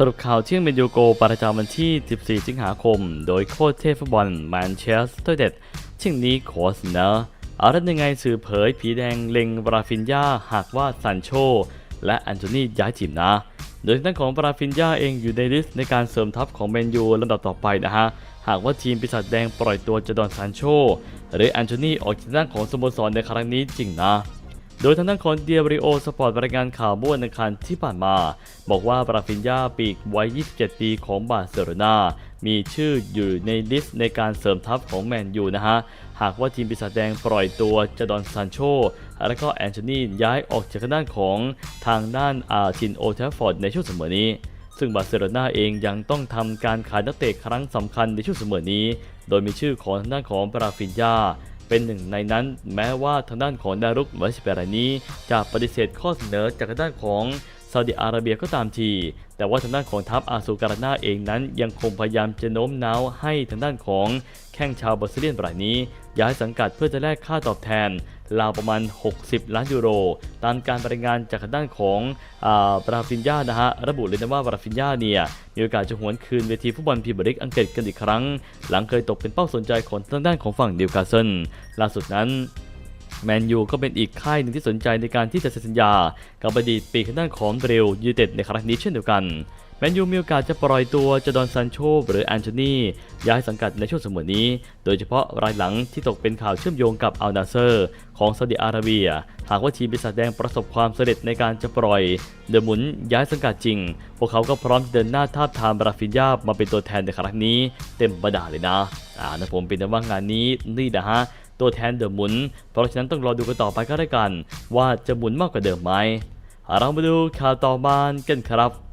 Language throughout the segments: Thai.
สรุปข่าวเที่ยงเมนยูโกประจำวันที่ 14 สิงหาคม โดยโค้ชเทพฟุตบอลแมนเชสเตอร์เด็ดเที่ยงนี้ขอเนออารัตยังไงสื่อเผยผีแดงเล็งบราฟินยาหากว่าซันโช และอันโทนีย้ายทีมนะ โดยทางด้านของบราฟินยาเองอยู่ในลิสต์ในการเสริมทัพของแมนยูลำดับต่อไปนะฮะ หากว่าทีมปีศาจแดงปล่อยตัวจดอนซานโช หรืออันโทนีออกจากด้านของสโมสรในครั้งนี้จริงนะ โดยทางด้านของเดียบริโอสปอร์ตรายงานข่าวเมื่อวันอังคารที่ผ่านมา บอกว่าบราฟินยาปีกวัย 27 ปีของบาร์เซโลนามีชื่ออยู่ในลิสต์ในการเสริมทัพของแมนยูนะฮะ หากว่าทีมปีศาจแดงปล่อยตัวจดอนซานโช และก็แอนโทนีย้ายออกจากด้านของทางด้านอาทินโอเทฟฟอร์ดในช่วงเสมอนี้ ซึ่งบาร์เซโลนาเองยังต้องทำการขายนักเตะครั้งสำคัญในช่วงเสมอนี้ โดยมีชื่อของทางด้านของบราฟินยา เป็นหนึ่งในนั้นแม้ว่าทางด้านของดารุกวาชิเปรานี้ จะปฏิเสธข้อเสนอจากทางด้านของซาอุดิอาระเบียก็ตามที แต่ว่าทางด้านของทัพอาซูการานาเองนั้น ยังคงพยายามจะโน้มน้าวให้ทางด้านของแข้งชาวบราซิเลียนรายนี้ ย้ายสังกัดเพื่อจะแลกค่าตอบแทน ราวประมาณ 60 ล้านยูโร ตามการรายงานจากด้านของอาบราฟินยานะฮะระบุเลยนะว่าบราฟินยาเนี่ยมีโอกาสจะหวนคืนเวทีฟุตบอลพรีเมียร์ลีกอังกฤษกันอีกครั้ง หลังเคยตกเป็นเป้าสนใจของทางด้านของฝั่งนิวคาสเซิลล่าสุดนั้นแมนยูก็เป็นอีกค่ายหนึ่งที่สนใจในการที่จะเซ็นสัญญา กับอดีตปีกด้านของเบรลยูเต็ดในครั้งนี้เช่นเดียวกัน แมนยูมีโอกาสจะปล่อยตัวจดอนซันโชหรือแอนโทนีย้ายสังกัดในช่วงสมอนี้ โดยเฉพาะรายหลังที่ตกเป็นข่าวเชื่อมโยงกับอัลนาเซอร์ ของซาอุดิอาระเบีย หากว่าทีมปีศาจแดงประสบความสำเร็จในการจะปล่อย เดอมุนย้ายสังกัดจริง พวกเขาก็พร้อมเดินหน้าทาบทามบราฟินยามาเป็นตัวแทนในครั้งนี้ เต็มประดาเลยนะอ่านะผมเป็นว่างานนี้นี่นะฮะตัวแทนเดอมุน เพราะฉะนั้นต้องรอดูกันต่อไปก็ได้กัน ว่าจะหมุนมากกว่าเดิมไหมเรามาดูข่าวต่อมากันครับ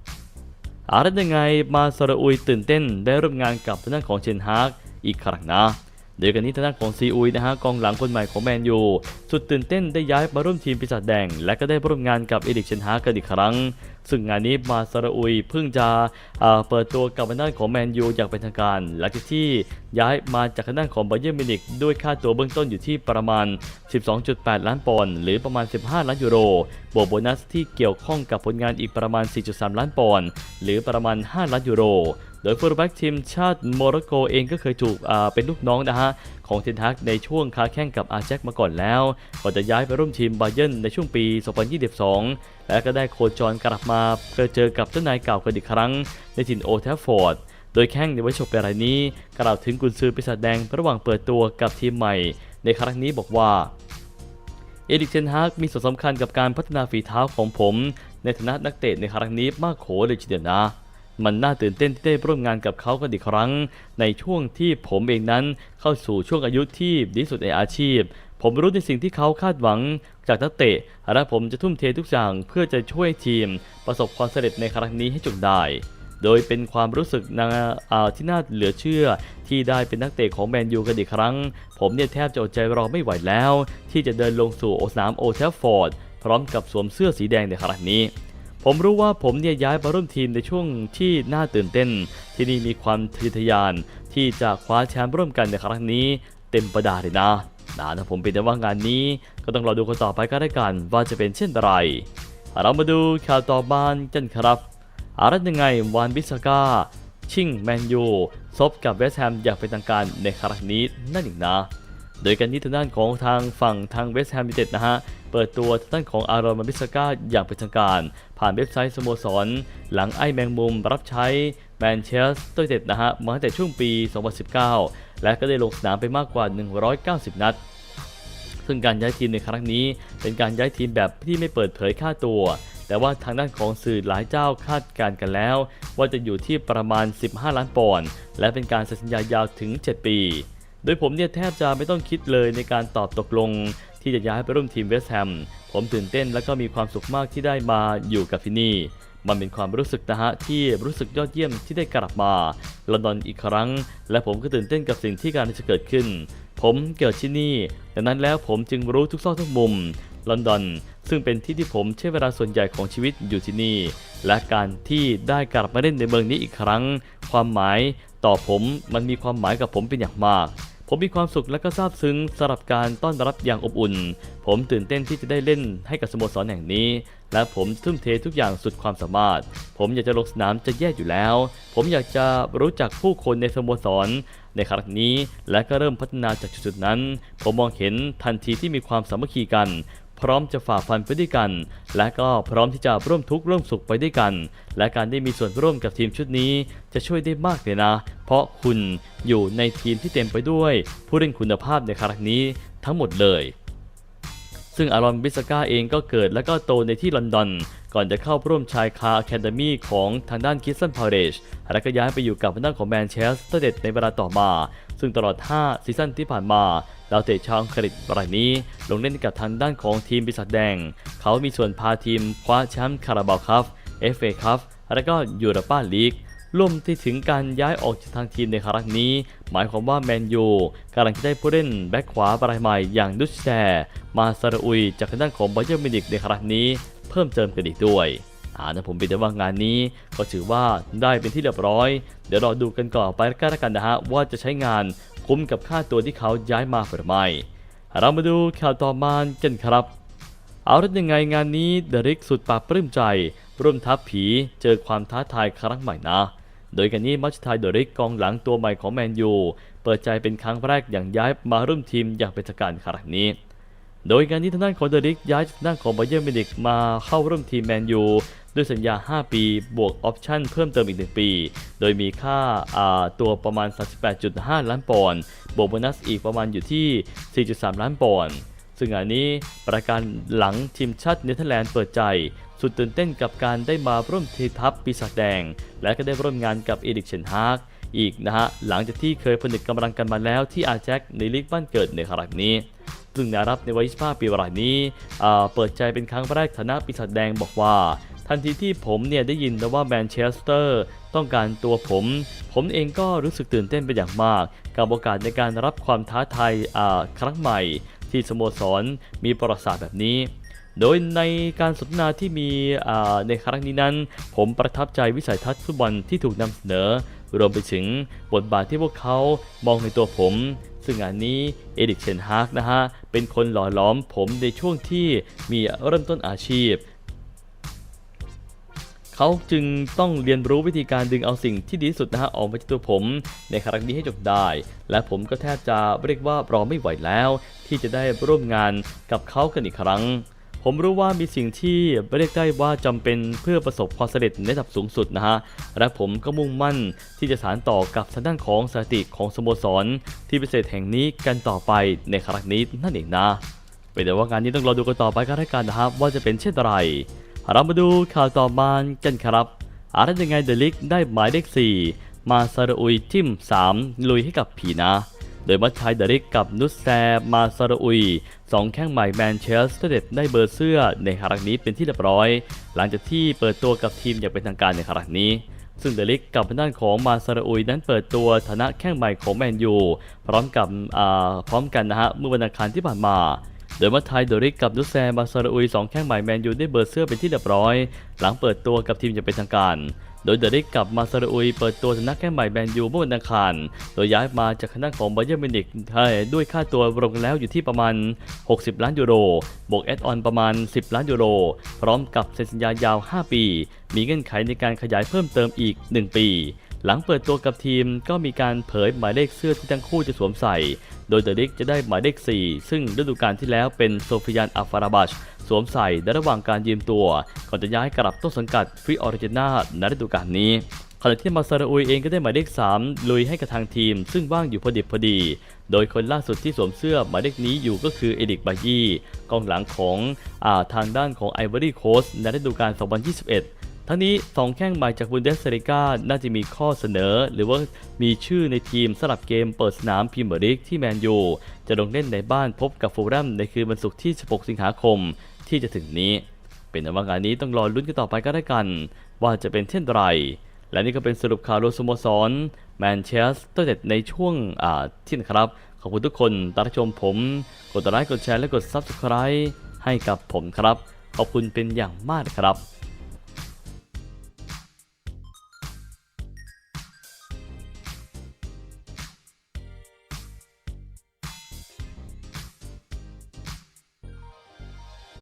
อารัตยังไงมาสระอุยตื่นเต้นได้ร่วมงานกับทางด้านของเชนฮากอีกครั้งนะเดี๋ยวกันนี้ทางด้านของซีอุยนะฮะกองหลังคนใหม่ของแมนยูสุดตื่นเต้นได้ย้ายมาร่วมทีมปีศาจแดง และก็ได้ร่วมงานกับเอริกเชนฮากกันอีกครั้ง ซึ่งงานนี้มาสระอุยเพิ่งจะเปิดตัวกับทางด้านของแมนยูอย่างเป็นทางการหลังจากที่ย้ายมาจากทางด้านของไบเยอร์มิวนิกด้วยค่าตัวเบื้องต้นอยู่ที่ประมาณ 12.8 ล้านปอนด์หรือประมาณ 15 ล้านยูโร บวกโบนัสที่เกี่ยวข้องกับผลงานอีกประมาณ 4.3 ล้านปอนด์หรือประมาณ 5 ล้านยูโรโดยฟูลแบ็กทีมชาติโมร็อกโกเองก็เคยถูกเป็นลูกน้องนะฮะ ของเทนฮักในช่วงค้าแข่งกับอาแจ็คมาก่อนแล้วก่อนจะย้ายไปร่วมทีมบาเยิร์นในช่วงปี 2022 และก็ได้โคจรกลับมาเพื่อเจอกับเจ้านายเก่ากันอีกครั้ง ในถิ่นโอแทฟฟอร์ดโดยแข้งในวัยฉกรายนี้ กล่าวถึงกุนซือปีศาจแดงระหว่างเปิดตัวกับทีมใหม่ ในครั้งนี้บอกว่า เอริกเทนฮากมีส่วนสำคัญกับการพัฒนาฝีเท้าของผม ในฐานะนักเตะในครั้งนี้มากโขเลยทีเดียวนะ มันน่าตื่นเต้นที่ได้ร่วมงานกับเขากันอีกครั้ง ในช่วงที่ผมเองนั้นเข้าสู่ช่วงอายุที่ดีสุดในอาชีพ ผมรู้ในสิ่งที่เขาคาดหวังจากนักเตะ และผมจะทุ่มเททุกอย่างเพื่อจะช่วยทีม ประสบความสำเร็จในครั้งนี้ให้จงได้ โดยเป็นความรู้สึกนาที่น่าเหลือเชื่อ ที่ได้เป็นนักเตะของแมนยูกันอีกครั้ง ผมเนี่ยแทบจะอดใจรอไม่ไหวแล้ว ที่จะเดินลงสู่สนามโอเทฟฟอร์ด พร้อมกับสวมเสื้อสีแดงในครั้งนี้ผมรู้ว่าผมเนี่ยย้ายมาร่วมทีมในช่วงที่น่าตื่นเต้น ที่นี่มีความทะยอทะยานที่จะคว้าแชมป์ร่วมกันในครั้งนี้ เต็มประดาเลยนะ นะนะผมเป็นแต่ว่างานนี้ก็ต้องรอดูกันต่อไปก็ได้กันว่าจะเป็นเช่นไร เรามาดูข่าวต่อมากันครับอารัตยังไงวานบิสกาชิงแมนยูซบกับเวสต์แฮมอย่างเป็นทางการในครั้งนี้นั่นเองนะ โดยกันที่ทางด้านของทางฝั่งทางเวสต์แฮมยูไนเต็ดนะฮะ เปิดตัวทางด้านของอารอนมาบิสกาอย่างเป็นทางการ ผ่านเว็บไซต์สโมสร หลังไอแมงมุมรับใช้แมนเชสเตอร์เต็ดนะฮะมาตั้งแต่ช่วงปี 2019 และก็ได้ลงสนามไปมากกว่า 190 นัด ซึ่งการย้ายทีมในครั้งนี้ เป็นการย้ายทีมแบบที่ไม่เปิดเผยค่าตัว แต่ว่าทางด้านของสื่อหลายเจ้าคาดการณ์กันแล้ว ว่าจะอยู่ที่ประมาณ 15 ล้านปอนด์และเป็นการเซ็นสัญญายาวถึง 7 ปี โดยผมเนี่ยแทบจะไม่ต้องคิดเลยในการตอบตกลงที่จะย้ายไปร่วมทีมเวสต์แฮม ผมตื่นเต้นและก็มีความสุขมากที่ได้มาอยู่กับที่นี่ มันเป็นความรู้สึกนะฮะที่รู้สึกยอดเยี่ยมที่ได้กลับมาลอนดอนอีกครั้ง และผมก็ตื่นเต้นกับสิ่งที่การจะเกิดขึ้น ผมเกิดที่นี่ดังนั้นแล้วผมจึงรู้ทุกซอกทุกมุมลอนดอนซึ่งเป็นที่ที่ผมใช้เวลาส่วนใหญ่ของชีวิตอยู่ที่นี่ และการที่ได้กลับมาเล่นในเมืองนี้อีกครั้ง ความหมายต่อผมมันมีความหมายกับผมเป็นอย่างมาก ผมมีความสุขและก็ซาบซึ้งสำหรับการต้อนรับอย่างอบอุ่น ผมตื่นเต้นที่จะได้เล่นให้กับสโมสรแห่งนี้ และผมทุ่มเททุกอย่างสุดความสามารถ ผมอยากจะลงสนามจะแย่อยู่แล้ว ผมอยากจะรู้จักผู้คนในสโมสรในครั้งนี้และก็เริ่มพัฒนาจากจุดนั้น ผมมองเห็นทันทีที่มีความสามัคคีกัน พร้อมจะฝ่าฟันไปด้วยกัน และก็พร้อมที่จะร่วมทุกข์ร่วมสุขไปด้วยกัน และการได้มีส่วนร่วมกับทีมชุดนี้ จะช่วยได้มากเลยนะ เพราะคุณอยู่ในทีมที่เต็มไปด้วย ผู้เล่นคุณภาพในครั้งนี้ทั้งหมดเลยซึ่งอารอนบิสกาเองก็เกิดและก็โตในที่ลอนดอน ก่อนจะเข้าร่วมชายคาอะคาเดมีของทางด้านคิสตันพาวเดชและก็ย้ายไปอยู่กับทางด้านของแมนเชสเตอร์เดดในเวลาต่อมา ซึ่งตลอด 5 ซีซั่นที่ผ่านมา ดาวเตะชาวอังกฤษรายนี้ลงเล่นกับทางด้านของทีมปีศาจแดง เขามีส่วนพาทีมคว้าแชมป์คาราบาวคัพเอฟเอคัพและก็ยูโรปาลีกรวมที่ถึงการย้ายออกจากทางทีมในครั้งนี้ หมายความว่าแมนยูกำลังจะได้ผู้เล่นแบ็คขวารายใหม่อย่างดุชแชร์มาซาอุยจากทางด้านของบเยอร์มินิกในครั้งนี้ เพิ่มเติมกันอีกด้วยอ่านะผมเป็นแต่ว่างานนี้ก็ถือว่าได้เป็นที่เรียบร้อย เดี๋ยวรอดูกันก่อนไปกันแล้วกันนะฮะว่าจะใช้งาน คุ้มกับค่าตัวที่เขาย้ายมาหรือไม่เรามาดูข่าวต่อมากันครับ เอาละยังไงงานนี้เดริกสุดปราบปลื้มใจ ร่วมทัพผีเจอความท้าทายครั้งใหม่นะ โดยกันนี้มัชทายเดริกกองหลังตัวใหม่ของแมนยูเปิดใจเป็นครั้งแรกอย่างย้ายมาร่วมทีมอย่างเป็นทางการครั้งนี้ โดยการที่ทางด้านของเดริกย้ายจากทางด้านของไบเยอร์มิวนิกมาเข้าร่วมทีมแมนยู ด้วยสัญญา 5 ปี บวกออปชั่นเพิ่มเติมอีก 1 ปี โดยมีค่าาตัวประมาณ 38.5 ล้านปอนด์ บวกโบนัสอีกประมาณอยู่ที่ 4.3 ล้านปอนด์ ซึ่งงานนี้ประการหลังทีมชาติเนเธอร์แลนด์เปิดใจ สุดตื่นเต้นกับการได้มาร่วมทีทัพปีศาจแดง และก็ได้ร่วมงานกับเอริกเชนฮากอีกนะฮะ หลังจากที่เคยผนึกกำลังกันมาแล้วที่อาแจ็คในลีกบ้านเกิดในครั้งนี้ซึ่งนารับในวัย25ปีรายนี้ เปิดใจเป็นครั้งแรกฐานะปีศาจแดงบอกว่า ทันทีที่ผมเนี่ยได้ยินนะว่าแมนเชสเตอร์ต้องการตัวผม ผมเองก็รู้สึกตื่นเต้นเป็นอย่างมาก กับโอกาสในการรับความท้าทายอ่าครั้งใหม่ ที่สโมสรมีประวัติศาสตร์แบบนี้โดยในการสนทนาที่มีอ่าในครั้งนี้นั้น ผมประทับใจวิสัยทัศน์ฟุตบอลที่ถูกนำเสนอ รวมไปถึงบทบาทที่พวกเขามองในตัวผม ซึ่งงานนี้เอดิกเชนฮากนะฮะ เป็นคนหล่อหล้อมผมในช่วงที่มีเริ่มต้นอาชีพ เขาจึงต้องเรียนรู้วิธีการดึงเอาสิ่งที่ดีที่สุดนะฮะออกมาจากตัวผม ในครั้งนี้ให้จบได้ และผมก็แทบจะเรียกว่ารอไม่ไหวแล้ว ที่จะได้ร่วมงานกับเขากันอีกครั้ง ผมรู้ว่ามีสิ่งที่เรียกได้ว่าจำเป็นเพื่อประสบความสำเร็จในระดับสูงสุดนะฮะและผมก็มุ่งมั่นที่จะสานต่อกับทางด้านของสถิติของสโมสร ที่พิเศษแห่งนี้กันต่อไปในครั้งนี้นั่นเองนะเป็นแต่ว่างานนี้ต้องรอดูกันต่อไปกันแล้วกันนะครับว่าจะเป็นเช่นไร เรามาดูข่าวต่อมากันครับอาร์ตยังไงเดลิกได้หมายเลข 4 มาซาราอุยทิม 3 ลุยให้กับผีนะ โดยมัชชัยเดลิกกับนุสแซมาซาราอุยสองแข้งใหม่แมนเชสเตอร์เดดได้เบอร์เสื้อในครั้งนี้เป็นที่เรียบร้อย หลังจากที่เปิดตัวกับทีมอย่างเป็นทางการในครั้งนี้ซึ่งเดลิกกับด้านของมาซาราอุยนั้นเปิดตัวฐานะแข้งใหม่ของแมนยูพร้อมกับอ่าพร้อมกันนะฮะเมื่อวันอังคารที่ผ่านมา โดยมัทไทยโดริกกับดุแซมาซาราอุยสองแข้งใหม่แมนยูได้เบอร์เสื้อเป็นที่เรียบร้อย หลังเปิดตัวกับทีมอย่างเป็นทางการ โดยเดริกกับมาซาราอุย เปิดตัวฐานะแข้งใหม่แมนยูเมื่อวันอังคาร โดยย้ายมาจากคณะของบาเยอร์มินิกด้วยค่าตัวรวมกันแล้วอยู่ที่ประมาณ 60 ล้านยูโร บวกแอดออนประมาณ 10 ล้านยูโร พร้อมกับเซ็นสัญญายาว 5 ปี มีเงื่อนไขในการขยายเพิ่มเติมอีก 1 ปีหลังเปิดตัวกับทีมก็มีการเผยหมายเลขเสื้อที่ทั้งคู่จะสวมใส่ โดยเดริกจะได้หมายเลข 4 ซึ่งฤดูกาลที่แล้วเป็นโซฟิยานอัฟาราบัชสวมใส่ในระหว่างการยืมตัว ก่อนจะย้ายกลับต้นสังกัดฟรีออริจินาในฤดูกาลนี้ขณะที่มาซาราอุยเองก็ได้หมายเลข 3 ลุยให้กับทางทีม ซึ่งว่างอยู่พอดิบพอดี โดยคนล่าสุดที่สวมเสื้อหมายเลขนี้อยู่ก็คือเอดิกบายีกองหลังของอาทางด้านของไอวอรี่โคสในฤดูกาล2021 ทั้งนี้ 2 แข้งใหม่จากบุนเดสเซริกาน่าจะมีข้อเสนอ หรือว่ามีชื่อในทีมสลับเกมเปิดสนามพรีเมียร์ลีกที่แมนยู จะลงเล่นในบ้านพบกับฟูลแลมในคืนวันศุกร์ที่ 16 สิงหาคมที่จะถึงนี้ เป็นนว่างานนี้ต้องรอลุ้นกันต่อไปก็ได้กัน ว่าจะเป็นเช่นไร และนี่ก็เป็นสรุปข่าวรวมสโมสรแมนเชสเตอร์เด็ดในช่วงอ่าที่นะครับ ขอบคุณทุกคนตามรับชมผม กดไลค์กดแชร์และกด Subscribe ให้กับผมครับ ขอบคุณเป็นอย่างมากครับ